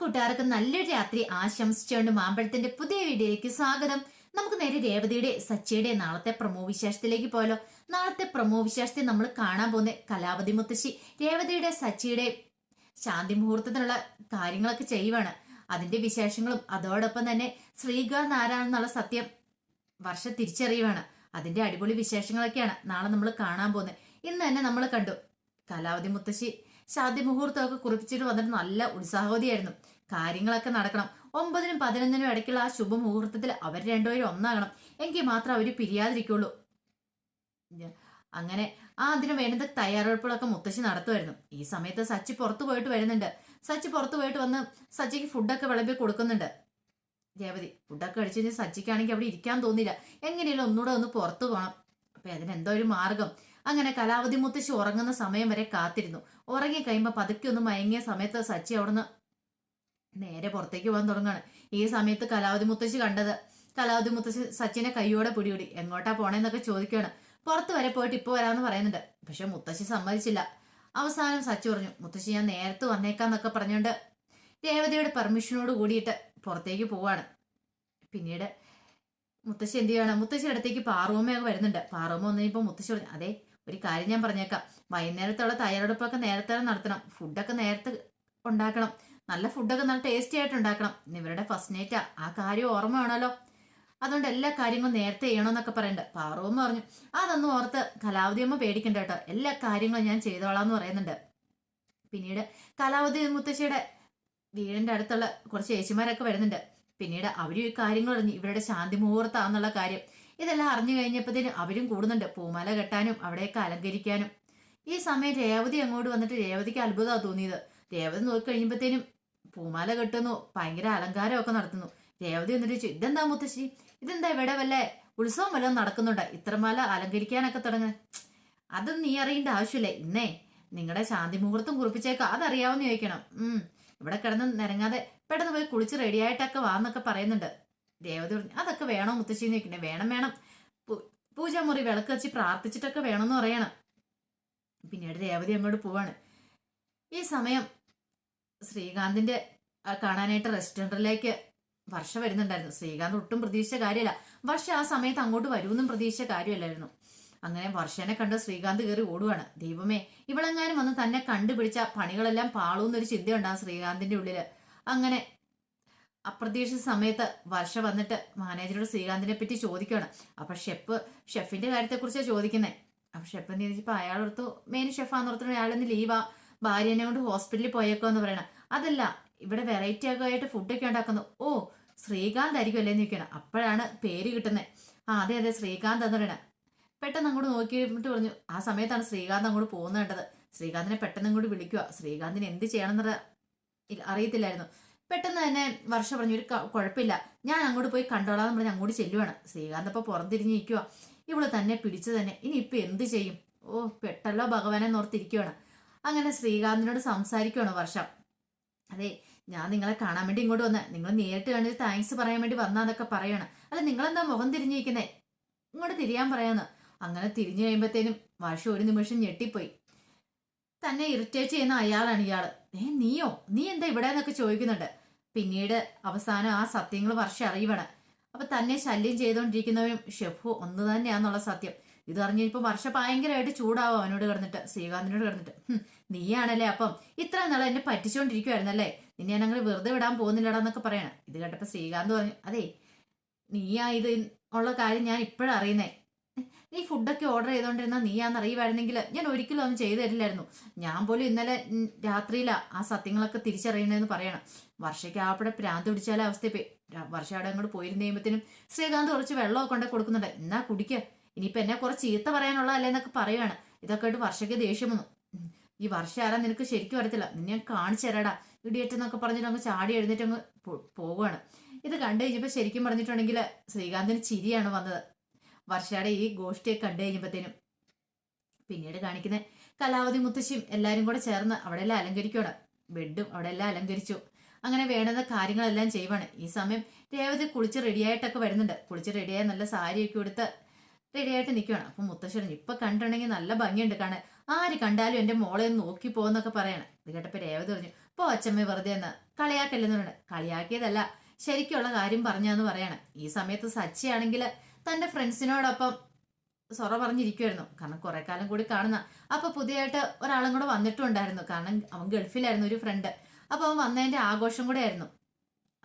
കൂട്ടുകാർക്ക് നല്ലൊരു രാത്രി ആശംസിച്ചുകൊണ്ട് മാമ്പഴത്തിന്റെ പുതിയ വീഡിയോയിലേക്ക് സ്വാഗതം. നമുക്ക് നേരെ രേവതിയുടെ സച്ചിയുടെ നാളത്തെ പ്രമോ വിശേഷത്തിലേക്ക് പോയാലോ. നാളത്തെ പ്രമോ വിശേഷത്തിൽ നമ്മൾ കാണാൻ പോകുന്ന കലാപതി മുത്തശ്ശി രേവതിയുടെ സച്ചിയുടെ ശാന്തി മുഹൂർത്തത്തിനുള്ള കാര്യങ്ങളൊക്കെ ചെയ്യുവാണ്. അതിന്റെ വിശേഷങ്ങളും അതോടൊപ്പം തന്നെ ശ്രീകാന്ത് ആരാണെന്നുള്ള സത്യം വർഷ തിരിച്ചറിയുവാണ്. അതിന്റെ അടിപൊളി വിശേഷങ്ങളൊക്കെയാണ് നാളെ നമ്മൾ കാണാൻ പോകുന്നത്. ഇന്ന് തന്നെ നമ്മൾ കണ്ടു കലാവതി മുത്തശ്ശി ശാന്തി മുഹൂർത്തമൊക്കെ കുറിപ്പിച്ചിട്ട് വന്നിട്ട് നല്ല ഉത്സാഹവതിയായിരുന്നു. കാര്യങ്ങളൊക്കെ നടക്കണം. ഒമ്പതിനും പതിനൊന്നിനും ഇടയ്ക്കുള്ള ആ ശുഭമുഹൂർത്തത്തിൽ അവർ രണ്ടുപേരും ഒന്നാകണം. എങ്കിൽ മാത്രം അവർ പിരിയാതിരിക്കുള്ളൂ. അങ്ങനെ ആ അതിന് വേണ്ട തയ്യാറെടുപ്പുകളൊക്കെ മുത്തശ്ശി നടത്തുമായിരുന്നു. ഈ സമയത്ത് സച്ചി പുറത്തു പോയിട്ട് വരുന്നുണ്ട്. സച്ചി പുറത്തു പോയിട്ട് വന്ന് സച്ചിക്ക് ഫുഡൊക്കെ വിളമ്പി കൊടുക്കുന്നുണ്ട്. രേവതി ഫുഡൊക്കെ കഴിച്ചു കഴിഞ്ഞാൽ സച്ചിക്കാണെങ്കിൽ അവിടെ ഇരിക്കാൻ തോന്നില്ല എങ്ങനെയല്ലോ ഒന്നുകൂടെ ഒന്ന് പുറത്തു പോകണം അപ്പൊ അതിനെന്തോ ഒരു മാർഗം. അങ്ങനെ കലാവതി മുത്തശ്ശി ഉറങ്ങുന്ന സമയം വരെ കാത്തിരുന്നു. ഉറങ്ങി കഴിയുമ്പോൾ പതുക്കെ ഒന്ന് മയങ്ങിയ സമയത്ത് സച്ചി അവിടുന്ന് നേരെ പുറത്തേക്ക് പോകാൻ തുടങ്ങാണ് ഈ സമയത്ത് കലാവതി മുത്തശ്ശി കണ്ടത് കലാവതി മുത്തശ്ശി സച്ചിനെ കൈയോടെ പിടികൂടി. എങ്ങോട്ടാ പോണേന്നൊക്കെ ചോദിക്കുകയാണ് പുറത്ത് വരെ പോയിട്ട് ഇപ്പോൾ വരാമെന്ന് പറയുന്നുണ്ട്. പക്ഷെ മുത്തശ്ശി സമ്മതിച്ചില്ല. അവസാനം സച്ചി പറഞ്ഞു മുത്തശ്ശി ഞാൻ നേരത്തെ വന്നേക്കാന്നൊക്കെ പറഞ്ഞുകൊണ്ട് രേവതിയുടെ പെർമിഷനോട് കൂടിയിട്ട് പുറത്തേക്ക് പോവാണ്. പിന്നീട് മുത്തശ്ശി എന്ത് ചെയ്യണം? മുത്തശ്ശിയുടെ അടുത്തേക്ക് പാറുമ്മയൊക്കെ വരുന്നുണ്ട്. പാറുമ്മ വന്നു കഴിഞ്ഞപ്പോൾ മുത്തശ്ശി പറഞ്ഞു അതെ ഒരു കാര്യം ഞാൻ പറഞ്ഞേക്കാം. വൈകുന്നേരത്തുള്ള തയ്യാറെടുപ്പൊക്കെ നേരത്തെ നടത്തണം. ഫുഡൊക്കെ നേരത്തെ ഉണ്ടാക്കണം. നല്ല ഫുഡൊക്കെ നല്ല ടേസ്റ്റി ആയിട്ട് ഉണ്ടാക്കണം. ഇവരുടെ ഫസ്റ്റ് നൈറ്റാ ആ. കാര്യം ഓർമ്മ വേണമല്ലോ. അതുകൊണ്ട് എല്ലാ കാര്യങ്ങളും നേരത്തെ ചെയ്യണമെന്നൊക്കെ പറയണ്ട്. പാറവും പറഞ്ഞു. അതൊന്നും ഓർത്ത് കലാവധി അമ്മ പേടിക്കണ്ട കേട്ടോ. എല്ലാ കാര്യങ്ങളും ഞാൻ ചെയ്തോളാം എന്ന് പറയുന്നുണ്ട്. പിന്നീട് കലാവധി മുത്തശ്ശിയുടെ വീടിന്റെ അടുത്തുള്ള കുറച്ച് ചേച്ചിമാരൊക്കെ വരുന്നുണ്ട്. പിന്നീട് അവരും ഈ കാര്യങ്ങൾ അറിഞ്ഞു ഇവരുടെ ശാന്തി മുഹൂർത്താന്നുള്ള കാര്യം. ഇതെല്ലാം അറിഞ്ഞു കഴിഞ്ഞപ്പോഴത്തേന് അവരും കൂടുന്നുണ്ട്. പൂമാല കെട്ടാനും അവിടെയൊക്കെ അലങ്കരിക്കാനും. ഈ സമയം രേവതി അങ്ങോട്ട് വന്നിട്ട് രേവതിക്ക് അത്ഭുതമാണ് തോന്നിയത്. രേവതി നോക്കി പൂമാല കെട്ടുന്നു ഭയങ്കര അലങ്കാരമൊക്കെ നടത്തുന്നു. രേവതി എന്നിട്ട് ചോദിച്ചു ഇതെന്താ മുത്തശ്ശി? ഇതെന്താ ഇവിടെ വല്ല ഉത്സവം വല്ലതും നടക്കുന്നുണ്ട്? ഇത്രമാല അലങ്കരിക്കാനൊക്കെ തുടങ്ങുന്നത് അതൊന്നും നീ അറിയേണ്ട ആവശ്യമില്ല. ഇന്നേ നിങ്ങളുടെ ശാന്തി മുഹൂർത്തം കുറിപ്പിച്ചേക്കാം അതറിയാവുന്ന ചോദിക്കണം. ഉം ഇവിടെ കിടന്ന് നിരങ്ങാതെ പെട്ടെന്ന് പോയി കുളിച്ച് റെഡിയായിട്ടൊക്കെ വാന്നൊക്കെ പറയുന്നുണ്ട്. ദേവത അതൊക്കെ വേണോ മുത്തശ്ശി എന്ന് ചോദിക്കണേ വേണം വേണം. പൂജാമുറി വിളക്ക് വെച്ച് പ്രാർത്ഥിച്ചിട്ടൊക്കെ വേണം എന്ന് പറയണം. പിന്നീട് രേവതി അങ്ങോട്ട് പോവാണ്. ഈ സമയം ശ്രീകാന്തിന്റെ കാണാനായിട്ട് റെസ്റ്റോറന്റിലേക്ക് വർഷ വരുന്നുണ്ടായിരുന്നു. ശ്രീകാന്ത് ഒട്ടും പ്രതീക്ഷിച്ച കാര്യമല്ല. വർഷ ആ സമയത്ത് അങ്ങോട്ട് വരുമെന്നും പ്രതീക്ഷിച്ച കാര്യമല്ലായിരുന്നു. അങ്ങനെ വർഷനെ കണ്ട് ശ്രീകാന്ത് കയറി ഓടുവാണ്. ദൈവമേ ഇവളെങ്ങാനും വന്ന് തന്നെ കണ്ടുപിടിച്ച പണികളെല്ലാം പാളൂന്നൊരു ചിന്തയുണ്ടാകും ശ്രീകാന്തിന്റെ ഉള്ളിൽ. അങ്ങനെ അപ്രതീക്ഷിത സമയത്ത് വർഷ വന്നിട്ട് മാനേജറോട് ശ്രീകാന്തിനെ പറ്റി ചോദിക്കുകയാണ്. അപ്പൊ ഷെഫ് ഷെഫിന്റെ കാര്യത്തെക്കുറിച്ചാണ് ചോദിക്കുന്നത് അപ്പൊ ഷെഫ് എന്ന് ചോദിച്ചപ്പോ അയാളോർത്ത് മെയിൻ ഷെഫാന്ന് ഓർത്തിട്ട് അയാളൊന്ന് ലീവാ ഭാര്യനെ കൊണ്ട് ഹോസ്പിറ്റലിൽ പോയേക്കോ എന്ന് പറയണം. അതല്ല ഇവിടെ വെറൈറ്റി ഒക്കെ ആയിട്ട് ഫുഡൊക്കെ ഉണ്ടാക്കുന്നു. ഓ ശ്രീകാന്ത് ആയിരിക്കും അല്ലേ നിൽക്കണം അപ്പോഴാണ് പേര് കിട്ടുന്നത് ആ അതെ അതെ ശ്രീകാന്ത് എന്ന് പറയണം. പെട്ടെന്ന് അങ്ങോട്ട് നോക്കിയിട്ട് പറഞ്ഞു ആ സമയത്താണ് ശ്രീകാന്ത് അങ്ങോട്ട് പോകുന്നത് ശ്രീകാന്തിനെ പെട്ടെന്ന് അങ്ങോട്ട് വിളിക്കുക ശ്രീകാന്തിന് എന്ത് ചെയ്യണം എന്നറിയ അറിയത്തില്ലായിരുന്നു. പെട്ടെന്ന് തന്നെ വർഷ പറഞ്ഞു ഒരു കുഴപ്പമില്ല. ഞാൻ അങ്ങോട്ട് പോയി കണ്ടോളാം പറഞ്ഞ് അങ്ങോട്ട് ചെല്ലുവാണ്. ശ്രീകാന്ത് അപ്പൊ പുറത്തിരിഞ്ഞ് നിൽക്കുക ഇവൾ തന്നെ പിടിച്ചു തന്നെ ഇനി ഇപ്പൊ എന്ത് ചെയ്യും? ഓ പെട്ടല്ലോ ഭഗവാനെ നോർത്തിരിക്കുവാണ് അങ്ങനെ ശ്രീകാന്തിനോട് സംസാരിക്കുവാണ് വർഷം. അതെ ഞാൻ നിങ്ങളെ കാണാൻ വേണ്ടി ഇങ്ങോട്ട് വന്നേ നിങ്ങൾ നേരിട്ട് കണ്ടിട്ട് താങ്ക്സ് പറയാൻ വേണ്ടി വന്നാന്നൊക്കെ പറയണം. അല്ല നിങ്ങളെന്താ മുഖം തിരിഞ്ഞിരിക്കുന്നേ? ഇങ്ങോട്ട് തിരിയാൻ പറയാന്ന്. അങ്ങനെ തിരിഞ്ഞു കഴിയുമ്പോഴത്തേനും വർഷം ഒരു നിമിഷം ഞെട്ടിപ്പോയി. തന്നെ ഇറിറ്റേറ്റ് ചെയ്യുന്ന അയാളാണ് ഇയാൾ. ഏ നീയോ? നീ എന്താ ഇവിടെ എന്നൊക്കെ ചോദിക്കുന്നുണ്ട്. പിന്നീട് അവസാനം ആ സത്യങ്ങൾ വർഷം അറിയുവാണ്. അപ്പൊ തന്നെ ശല്യം ചെയ്തുകൊണ്ടിരിക്കുന്നവരും ഷെഫു ഒന്ന് തന്നെയാന്നുള്ള സത്യം. ഇത് അറിഞ്ഞിപ്പോ വർഷ ഭയങ്കരമായിട്ട് ചൂടാവും അവനോട് കിടന്നിട്ട്. ശ്രീകാന്തിനോട് കിടന്നിട്ട്. നീയാണല്ലേ അപ്പം? ഇത്ര നാളെ എന്നെ പറ്റിച്ചോണ്ടിരിക്കുവായിരുന്നല്ലേ? നിന്നെ ഞാൻ അങ്ങനെ വെറുതെ വിടാൻ പോകുന്നില്ലടാ എന്നൊക്കെ പറയണം. ഇത് കേട്ടപ്പോ ശ്രീകാന്ത് പറഞ്ഞു അതെ നീയാ ഇത് ഉള്ള കാര്യം ഞാൻ ഇപ്പോഴറിയുന്നേ നീ ഫുഡൊക്കെ ഓർഡർ ചെയ്തോണ്ടിരുന്ന നീയാന്ന് അറിയുമായിരുന്നെങ്കിൽ ഞാൻ ഒരിക്കലും ഒന്നും ചെയ്തു തരില്ലായിരുന്നു. ഞാൻ പോലും ഇന്നലെ രാത്രിയിലാ ആ സത്യങ്ങളൊക്കെ തിരിച്ചറിയണെന്ന് പറയണം. വർഷയ്ക്ക് ആപ്പിടെ പ്രാന്ത് പിടിച്ചാല അവസ്ഥ പോയി വർഷ അവിടെ അങ്ങോട്ട് പോയിരുന്ന കഴിയുമ്പത്തേനും ശ്രീകാന്ത് കുറച്ച് വെള്ളമൊക്കെ കൊണ്ട് കൊടുക്കുന്നുണ്ട്. എന്നാ കുടിക്ക. ഇനിയിപ്പൊ എന്നെ കുറച്ച് ചീത്ത പറയാനുള്ള അല്ലേന്നൊക്കെ പറയുവാണ്. ഇതൊക്കെ ആയിട്ട് വർഷയ്ക്ക് ദേഷ്യം വന്നു. ഈ വർഷം ആരാ നിനക്ക് ശരിക്കും വരത്തില്ല നിന്നെ ഞാൻ കാണിച്ചു തരാടാ. ഇടിയേറ്റെന്നൊക്കെ പറഞ്ഞിട്ട് അങ്ങ് ചാടി എഴുന്നേറ്റ് അങ്ങ് പോവുകയാണ് ഇത് കണ്ടു കഴിഞ്ഞപ്പോൾ ശരിക്കും പറഞ്ഞിട്ടുണ്ടെങ്കിൽ ശ്രീകാന്തിന് ചിരിയാണ് വന്നത്. വർഷയുടെ ഈ ഗോഷ്ടിയെ കണ്ടു കഴിഞ്ഞപ്പോഴത്തേനും പിന്നീട് കാണിക്കുന്ന കലാവതി മുത്തശ്ശിയും എല്ലാവരും കൂടെ ചേർന്ന് അവിടെ എല്ലാം അലങ്കരിക്കുകയാണ്. ബെഡും അവിടെ എല്ലാം അലങ്കരിച്ചു. അങ്ങനെ വേണ്ടുന്ന കാര്യങ്ങളെല്ലാം ചെയ്യുവാണ്. ഈ സമയം രേവതി കുളിച്ച് റെഡിയായിട്ടൊക്കെ വരുന്നുണ്ട്. കുളിച്ച് റെഡിയായി നല്ല സാരിയൊക്കെ എടുത്ത് റെഡിയായിട്ട് നിൽക്കുകയാണ് അപ്പം മുത്തശ്ശൻ ഇപ്പൊ കണ്ടിട്ടുണ്ടെങ്കിൽ നല്ല ഭംഗിയുണ്ട് കാണാൻ. ആര് കണ്ടാലും എന്റെ മോളെ ഒന്ന് നോക്കി പോകുന്നൊക്കെ പറയണം. ഇത് കേട്ടപ്പോൾ രേവതി പറഞ്ഞു പോ അച്ഛമ്മ വെറുതെ എന്ന് കളിയാക്കല്ലെന്ന് പറഞ്ഞു കളിയാക്കിയതല്ല ശരിക്കുള്ള കാര്യം പറഞ്ഞാന്ന് പറയണം. ഈ സമയത്ത് സച്ചിയാണെങ്കിൽ തന്റെ ഫ്രണ്ട്സിനോടൊപ്പം സൊറ പറഞ്ഞിരിക്കുമായിരുന്നു കാരണം കുറെ കാലം കൂടി കാണുന്ന അപ്പൊ പുതിയതായിട്ട് ഒരാളും കൂടെ വന്നിട്ടുണ്ടായിരുന്നു. കാരണം അവൻ ഗൾഫിലായിരുന്നു ഒരു ഫ്രണ്ട്. അപ്പൊ അവൻ വന്നതിന്റെ ആഘോഷം കൂടെ ആയിരുന്നു.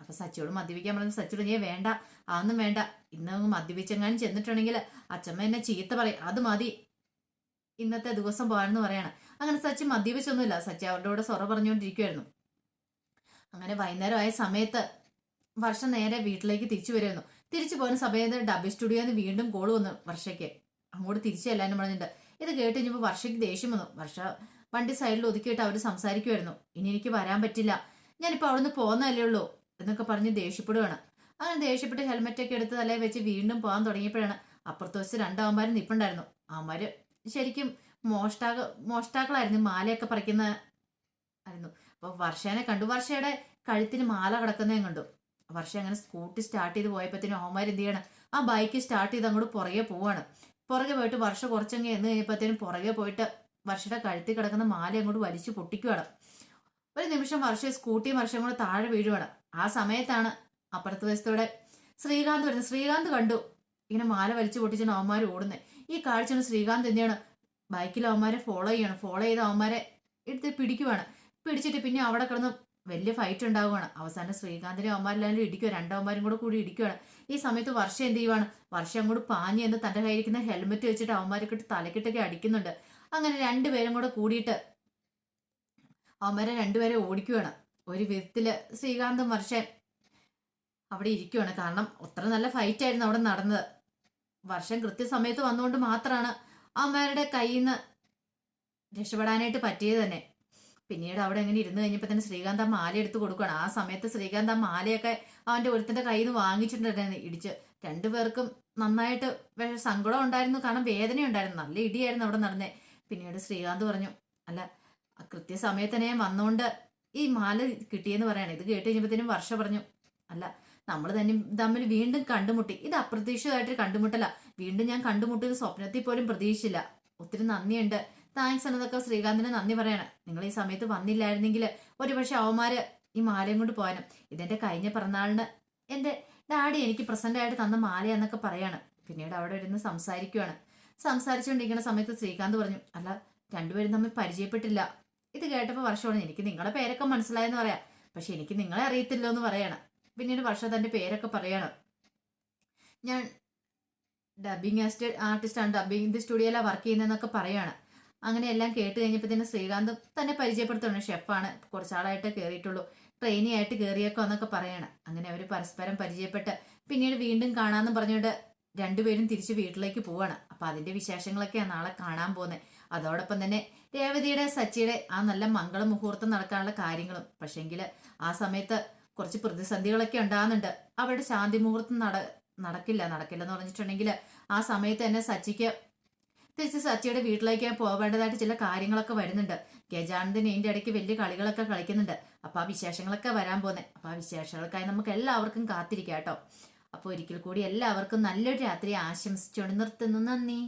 അപ്പൊ സച്ചിയോട് മദ്യപിക്കാൻ പറഞ്ഞു സച്ചിയോട് നീ വേണ്ട അതൊന്നും വേണ്ട. ഇന്ന് മദ്യപിച്ചെങ്ങാനും ചെന്നിട്ടുണ്ടെങ്കിൽ അച്ഛമ്മ എന്നെ ചീത്ത പറയും. അത് മതി. ഇന്നത്തെ ദിവസം പോകാനെന്ന് പറയണം. അങ്ങനെ സച്ചി മദ്യപിച്ചൊന്നുമില്ല. സച്ചി അവരുടെ കൂടെ സൊറ പറഞ്ഞുകൊണ്ടിരിക്കുമായിരുന്നു അങ്ങനെ വൈകുന്നേരമായ സമയത്ത് വർഷം നേരെ വീട്ടിലേക്ക് തിരിച്ചു വരുമായിരുന്നു തിരിച്ചു പോകുന്ന സമയത്ത് ഡബിൾ സ്റ്റുഡിയോയിൽ നിന്ന് വീണ്ടും കോൾ വന്നു വർഷയ്ക്ക്. അങ്ങോട്ട് തിരിച്ചു ചെല്ലാനും പറഞ്ഞിട്ടുണ്ട് ഇത് കേട്ട് കഴിഞ്ഞപ്പോൾ വർഷയ്ക്ക് ദേഷ്യം വന്നു. വർഷ വണ്ടി സൈഡിൽ ഒതുക്കിയിട്ട് അവർ സംസാരിക്കുമായിരുന്നു ഇനി എനിക്ക് വരാൻ പറ്റില്ല. ഞാനിപ്പോൾ അവിടുന്ന് പോകുന്നതല്ലേ ഉള്ളൂ എന്നൊക്കെ പറഞ്ഞ് ദേഷ്യപ്പെടുകയാണ് അങ്ങനെ ദേഷ്യപ്പെട്ട് ഹെൽമെറ്റൊക്കെ എടുത്ത് തലയിൽ വെച്ച് വീണ്ടും പോകാൻ തുടങ്ങിയപ്പോഴാണ് അപ്പുറത്ത് വെച്ച് രണ്ടാവന്മാരും നിപ്പുണ്ടായിരുന്നു. അവന്മാർ ശരിക്കും മോഷ്ടാക മോഷ്ടാക്കളായിരുന്നു മാലയൊക്കെ പറിക്കുന്ന ആയിരുന്നു. അപ്പോൾ വർഷേനെ കണ്ടു. വർഷയുടെ കഴുത്തിന് മാല കിടക്കുന്നതും കണ്ടു. വർഷ അങ്ങനെ സ്കൂട്ടി സ്റ്റാർട്ട് ചെയ്ത് പോയപ്പോഴത്തേനും അവന്മാർ എന്ത് ചെയ്യണം? ആ ബൈക്ക് സ്റ്റാർട്ട് ചെയ്ത് അങ്ങോട്ട് പുറകെ പോവാണ്. പുറകെ പോയിട്ട് വർഷം കുറച്ചങ്ങ് എന്ന് കഴിഞ്ഞപ്പോഴത്തേനും പുറകെ പോയിട്ട് വർഷയുടെ കഴുത്തിൽ കിടക്കുന്ന മാല അങ്ങോട്ട് വലിച്ചു പൊട്ടിക്കുവാണ്. ഒരു നിമിഷം വർഷം സ്കൂട്ടിയും വർഷം കൂടെ താഴെ വീഴുവാണ്. ആ സമയത്താണ് അപ്പുറത്ത് വശത്തോടെ ശ്രീകാന്ത് വരുന്നത്. ശ്രീകാന്ത് കണ്ടു. ഇങ്ങനെ മാല വലിച്ചു പൊട്ടിച്ചാണ് അവന്മാർ ഓടുന്നത് ഈ കാഴ്ചയാണ് ശ്രീകാന്ത് എന്തെയാണ് ബൈക്കിൽ അവന്മാരെ ഫോളോ ചെയ്യണം. ഫോളോ ചെയ്ത് അവന്മാരെ എടുത്ത് പിടിക്കുവാണ്. പിടിച്ചിട്ട് പിന്നെ അവിടെ കിടന്ന് വലിയ ഫൈറ്റ് ഉണ്ടാവുകയാണ്. അവസാനം ശ്രീകാന്തിനെ അവന്മാരെല്ലാവരും ഇടിക്കുക രണ്ടവന്മാരും കൂടെ കൂടി ഇടിക്കുകയാണ് ഈ സമയത്ത് വർഷം എന്ത് ചെയ്യുവാണ്? വർഷം അങ്ങോട്ട് പാഞ്ഞ് എന്ന് തന്റെ കയ്യിരിക്കുന്ന ഹെൽമെറ്റ് വെച്ചിട്ട് അവന്മാരൊക്കെ ഇട്ട് തലക്കിട്ടൊക്കെ അടിക്കുന്നുണ്ട്. അങ്ങനെ രണ്ടുപേരും കൂടെ കൂടിയിട്ട് അവന്മാരെ രണ്ടുപേരെ ഓടിക്കുകയാണ് ഒരു വിധത്തിൽ ശ്രീകാന്തും വർഷൻ അവിടെ ഇരിക്കുവാണ്. കാരണം അത്ര നല്ല ഫൈറ്റ് ആയിരുന്നു അവിടെ നടന്നത്. വർഷം കൃത്യസമയത്ത് വന്നുകൊണ്ട് മാത്രമാണ് അവന്മാരുടെ കയ്യിൽ നിന്ന് രക്ഷപ്പെടാനായിട്ട് പറ്റിയത് തന്നെ. പിന്നീട് അവിടെ എങ്ങനെ ഇരുന്ന് കഴിഞ്ഞപ്പോൾ തന്നെ ശ്രീകാന്ത് ആ മാല എടുത്ത് കൊടുക്കുകയാണ് ആ സമയത്ത് ശ്രീകാന്ത് ആ മാലയൊക്കെ അവന്റെ ഒരുത്തിന്റെ കയ്യിൽ നിന്ന് വാങ്ങിച്ചിട്ടുണ്ടായിരുന്നു. ഇടിച്ച് രണ്ടുപേർക്കും നന്നായിട്ട് സങ്കടം ഉണ്ടായിരുന്നു കാരണം വേദന ഉണ്ടായിരുന്നു നല്ല ഇടിയായിരുന്നു അവിടെ നടന്നേ. പിന്നീട് ശ്രീകാന്ത് പറഞ്ഞു അല്ല കൃത്യസമയത്ത് തന്നെ വന്നുകൊണ്ട് ഈ മാല കിട്ടിയെന്ന് പറയണം. ഇത് കേട്ട് കഴിഞ്ഞപ്പോഴത്തേനും വർഷ പറഞ്ഞു അല്ല നമ്മൾ തന്നെ തമ്മിൽ വീണ്ടും കണ്ടുമുട്ടി. ഇത് അപ്രതീക്ഷിതമായിട്ട് കണ്ടുമുട്ടല. വീണ്ടും ഞാൻ കണ്ടുമുട്ടിയത് സ്വപ്നത്തിൽ പോലും പ്രതീക്ഷിച്ചില്ല. ഒത്തിരി നന്ദിയുണ്ട്. താങ്ക്സ് എന്നതൊക്കെ ശ്രീകാന്തിന് നന്ദി പറയണം. നിങ്ങൾ ഈ സമയത്ത് വന്നില്ലായിരുന്നെങ്കിൽ ഒരുപക്ഷെ അവന്മാര് ഈ മാലയും കൊണ്ട് പോകാനും ഇതെന്റെ കഴിഞ്ഞ പിറന്നാളിന് എന്റെ ഡാഡി എനിക്ക് പ്രസന്റായിട്ട് തന്ന മാലയാന്നൊക്കെ പറയാണ്. പിന്നീട് അവിടെ ഇരുന്ന് സംസാരിക്കുവാണ്. സംസാരിച്ചുകൊണ്ടിരിക്കുന്ന സമയത്ത് ശ്രീകാന്ത് പറഞ്ഞു അല്ല രണ്ടുപേരും തമ്മിൽ പരിചയപ്പെട്ടില്ല. ഇത് കേട്ടപ്പോൾ വർഷമാണ് എനിക്ക് നിങ്ങളുടെ പേരൊക്കെ മനസ്സിലായെന്ന് പറയാം. പക്ഷെ എനിക്ക് നിങ്ങളെ അറിയത്തില്ലോ എന്ന് പറയാണ്. പിന്നീട് വർഷ തന്റെ പേരൊക്കെ പറയാണ്. ഞാൻ ഡബിങ് ആർട്ടിസ്റ്റ് ആണ്. ഡബിങ് സ്റ്റുഡിയോയിലാണ് വർക്ക് ചെയ്യുന്നതെന്നൊക്കെ പറയാണ്. അങ്ങനെ എല്ലാം കേട്ട് കഴിഞ്ഞപ്പോൾ തന്നെ ശ്രീകാന്ത് തന്നെ പരിചയപ്പെടുത്തുന്നു ഷെഫാണ്. കുറച്ചാളായിട്ട് കയറിയിട്ടുള്ളൂ ട്രെയിനി ആയിട്ട് കയറിയേക്കോ എന്നൊക്കെ പറയാണ്. അങ്ങനെ അവർ പരസ്പരം പരിചയപ്പെട്ട് പിന്നീട് വീണ്ടും കാണാമെന്ന് പറഞ്ഞുകൊണ്ട് രണ്ടുപേരും തിരിച്ച് വീട്ടിലേക്ക് പോവാണ്. അപ്പൊ അതിന്റെ വിശേഷങ്ങളൊക്കെയാണ് നാളെ കാണാൻ പോകുന്നത് അതോടൊപ്പം തന്നെ രേവതിയുടെ സച്ചിയുടെ ആ നല്ല മംഗള മുഹൂർത്തം നടക്കാനുള്ള കാര്യങ്ങളും. പക്ഷെങ്കിൽ ആ സമയത്ത് കുറച്ച് പ്രതിസന്ധികളൊക്കെ ഉണ്ടാകുന്നുണ്ട്. അവരുടെ ശാന്തി മുഹൂർത്തം നട നടക്കില്ല നടക്കില്ല എന്ന് പറഞ്ഞിട്ടുണ്ടെങ്കിൽ ആ സമയത്ത് തന്നെ സച്ചിക്ക് തിരിച്ച് സച്ചിയുടെ വീട്ടിലേക്ക് പോകേണ്ടതായിട്ട് ചില കാര്യങ്ങളൊക്കെ വരുന്നുണ്ട്. ഗജാനന്ദൻ ഇതിന്റെ ഇടയ്ക്ക് വലിയ കളികളൊക്കെ കളിക്കുന്നുണ്ട്. അപ്പൊ ആ വിശേഷങ്ങളൊക്കെ വരാൻ പോകുന്നത് അപ്പൊ ആ വിശേഷങ്ങൾക്കായി നമുക്ക് എല്ലാവർക്കും കാത്തിരിക്കാം കേട്ടോ. അപ്പോൾ ഒരിക്കൽ കൂടി എല്ലാവർക്കും നല്ലൊരു രാത്രി ആശംസിച്ചുകൊണ്ട് നിർത്തുന്നു. നന്ദി.